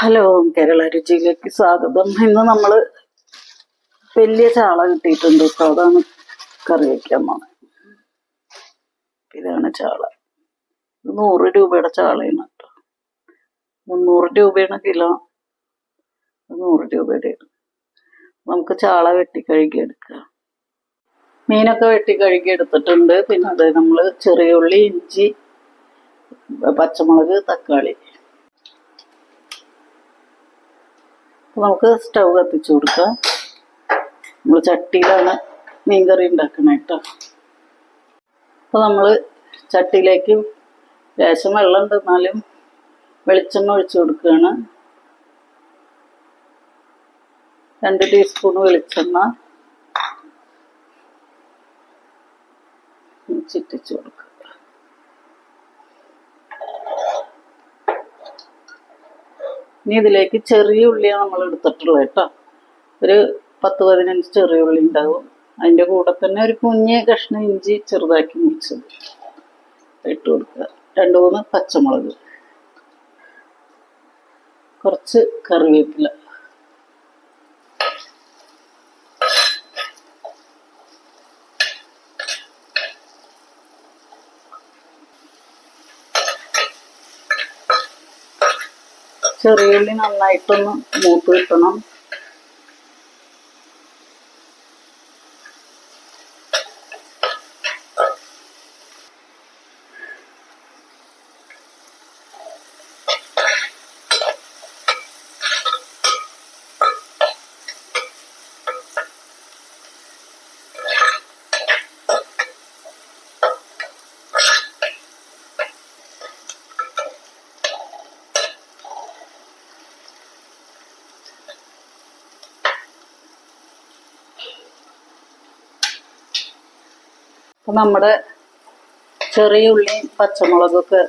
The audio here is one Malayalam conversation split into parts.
ഹലോ കേരള രുചിയിലേക്ക് സ്വാഗതം. ഇന്ന് നമ്മൾ വലിയ ചാള കിട്ടിയിട്ടുണ്ട് കേട്ടോ അതാണ് കറി വയ്ക്കാൻ പോണത്. ഇതാണ് ചാള. നൂറ് രൂപയുടെ ചാളയാണ് കേട്ടോ. മുന്നൂറ് രൂപയാണ് കിലോ. നൂറ് രൂപയുടെ. നമുക്ക് ചാള വെട്ടി കഴുകി എടുക്കാം മീനൊക്കെ വെട്ടി കഴുകി എടുത്തിട്ടുണ്ട് പിന്നെ അത് നമ്മൾ ചെറിയ ഉള്ളി ഇഞ്ചി പച്ചമുളക് തക്കാളി അപ്പൊ നമുക്ക് സ്റ്റൗ കത്തിച്ചു കൊടുക്കാം. നമ്മൾ ചട്ടിയിലാണ് മീൻകറി ഉണ്ടാക്കണേ കേട്ടോ അപ്പോൾ നമ്മൾ ചട്ടിയിലേക്ക് ലേശം വെള്ളം ഉണ്ടെന്നാലും വെളിച്ചെണ്ണ ഒഴിച്ചു കൊടുക്കുകയാണ് രണ്ട് ടീസ്പൂൺ വെളിച്ചെണ്ണ ചിറ്റിച്ചു കൊടുക്കുക ഇനി ഇതിലേക്ക് ചെറിയ ഉള്ളിയാണ് നമ്മൾ എടുത്തിട്ടുള്ളത് കേട്ടോ. ഒരു പത്ത് പതിനഞ്ച് ചെറിയ ഉള്ളി ഉണ്ടാവും. അതിന്റെ കൂടെ തന്നെ ഒരു കുഞ്ഞ് കഷ്ണം ഇഞ്ചി ചെറുതാക്കി മുറിച്ചത് ഇട്ട് കൊടുക്കുക. രണ്ട് മൂന്ന് പച്ചമുളക്. കുറച്ച് കറിവേപ്പില. ചെറിയ ഉള്ളി നന്നായിട്ടൊന്ന് മൂത്ത് കിട്ടണം. നമ്മുടെ ചെറിയ ഉള്ളിയും പച്ചമുളകൊക്കെ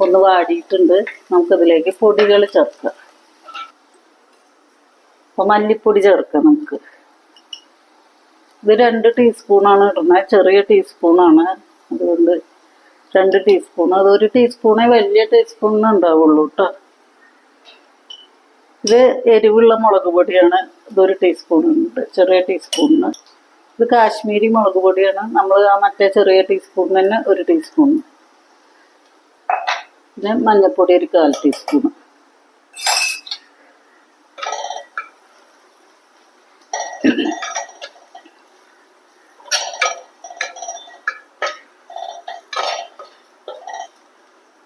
ഒന്ന് വാടിയിട്ടുണ്ട്. നമുക്കിതിലേക്ക് പൊടികൾ ചേർക്കാം അപ്പൊ മല്ലിപ്പൊടി ചേർക്കുക നമുക്ക്. ഇത് രണ്ട് ടീസ്പൂണാണ് ഇടുന്നത്. ചെറിയ ടീസ്പൂണാണ്. അതുകൊണ്ട് രണ്ട് ടീസ്പൂൺ അതൊരു ടീസ്പൂണേ വലിയ ടീസ്പൂണിന് ഉണ്ടാവുള്ളൂ കേട്ടോ. ഇത് എരിവുള്ള മുളക് പൊടിയാണ്. ഇതൊരു ടീസ്പൂൺ ഉണ്ട് ചെറിയ ടീസ്പൂണിന്. ഇത് കാശ്മീരി മുളക് പൊടിയാണ്. നമ്മൾ ആ മറ്റേ ചെറിയ ടീസ്പൂൺ തന്നെ ഒരു ടീസ്പൂൺ പിന്നെ മഞ്ഞൾപ്പൊടി ഒരു കാൽ ടീസ്പൂൺ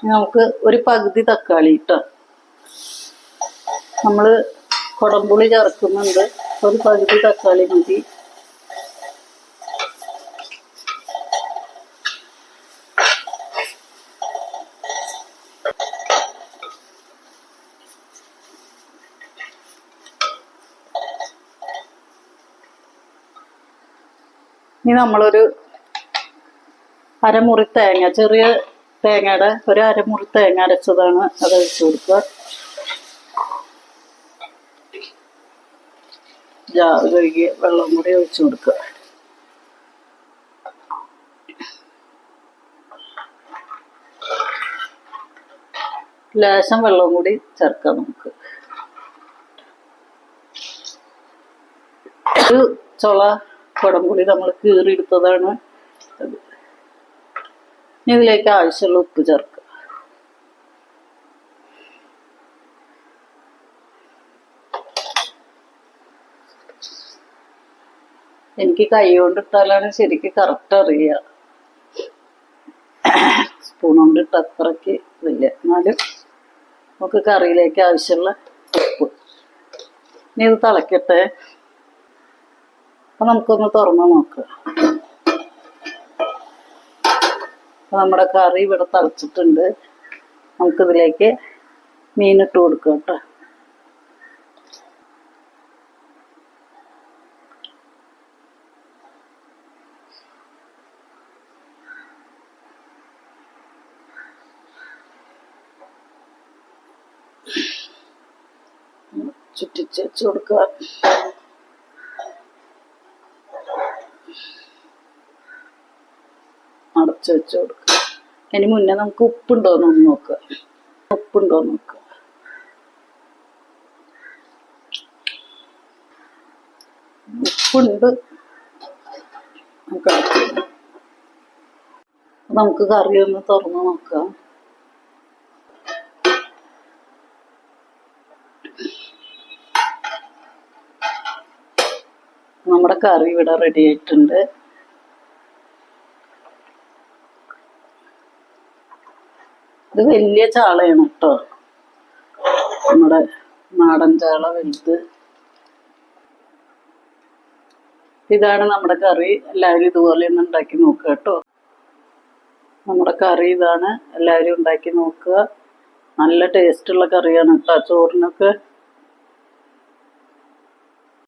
നമുക്ക് ഒരു പകുതി തക്കാളി ഇട്ടോ. നമ്മൾ കുടംപുളി ചേർക്കുന്നുണ്ട്. ഒരു പകുതി തക്കാളി മതി. ഇനി നമ്മളൊരു അരമുറി തേങ്ങ ചെറിയ തേങ്ങയുടെ ഒരു അരമുറി തേങ്ങ അരച്ചതാണ് അത് വെച്ച് കൊടുക്കുക. ജാറ് കഴുകി വെള്ളം കൂടി ഒഴിച്ചു കൊടുക്കുക. ലേശം വെള്ളവും കൂടി ചേർക്കാം നമുക്ക്. ഒരു ചുള കുടംപുളി നമ്മൾ കീറിയെടുത്തതാണ് അത്. ഇതിലേക്ക് ആവശ്യമുള്ള ഉപ്പ് ചേർക്കുക. എനിക്ക് കൈ കൊണ്ട് ഇട്ടാലാണ് ശരിക്ക് കറക്റ്റ് അറിയുക. സ്പൂൺ കൊണ്ട് ഇട്ട അത്രയ്ക്ക് ഇതില്ല. എന്നാലും നമുക്ക് കറിയിലേക്ക് ആവശ്യമുള്ള ഉപ്പ്. ഇനി ഇത് തിളക്കട്ടെ. അപ്പൊ നമുക്കൊന്ന് തുറന്ന് അപ്പൊ നമ്മുടെ കറി ഇവിടെ ഇതിലേക്ക് നമുക്കിതിലേക്ക് ഇട്ട് കൊടുക്കാം കേട്ടോ. ചുറ്റിച്ച് കൊടുക്കുക നിറച്ച് വെച്ച് കൊടുക്കുക. അതിന് മുന്നേ നമുക്ക് ഉപ്പുണ്ടോയെന്ന് ഒന്ന് നോക്കുക ഉപ്പുണ്ടോയെന്ന് നോക്കുക ഉപ്പുണ്ട്. നമുക്ക് നമുക്ക് കറി ഒന്ന് തുറന്ന് നോക്കാം. നമ്മുടെ കറി ഇവിടെ റെഡി ആയിട്ടുണ്ട്. ഇത് വലിയ ചാളയാണ് കേട്ടോ നമ്മുടെ നാടൻ ചാള വലുത്. ഇതാണ് നമ്മുടെ കറി. എല്ലാവരും ഇതുപോലെ ഒന്ന് ഉണ്ടാക്കി നോക്കുക കേട്ടോ നമ്മുടെ കറി ഇതാണ്. എല്ലാവരും ഉണ്ടാക്കി നോക്കുക. നല്ല ടേസ്റ്റുള്ള കറിയാണ് കേട്ടോ ചോറിനൊക്കെ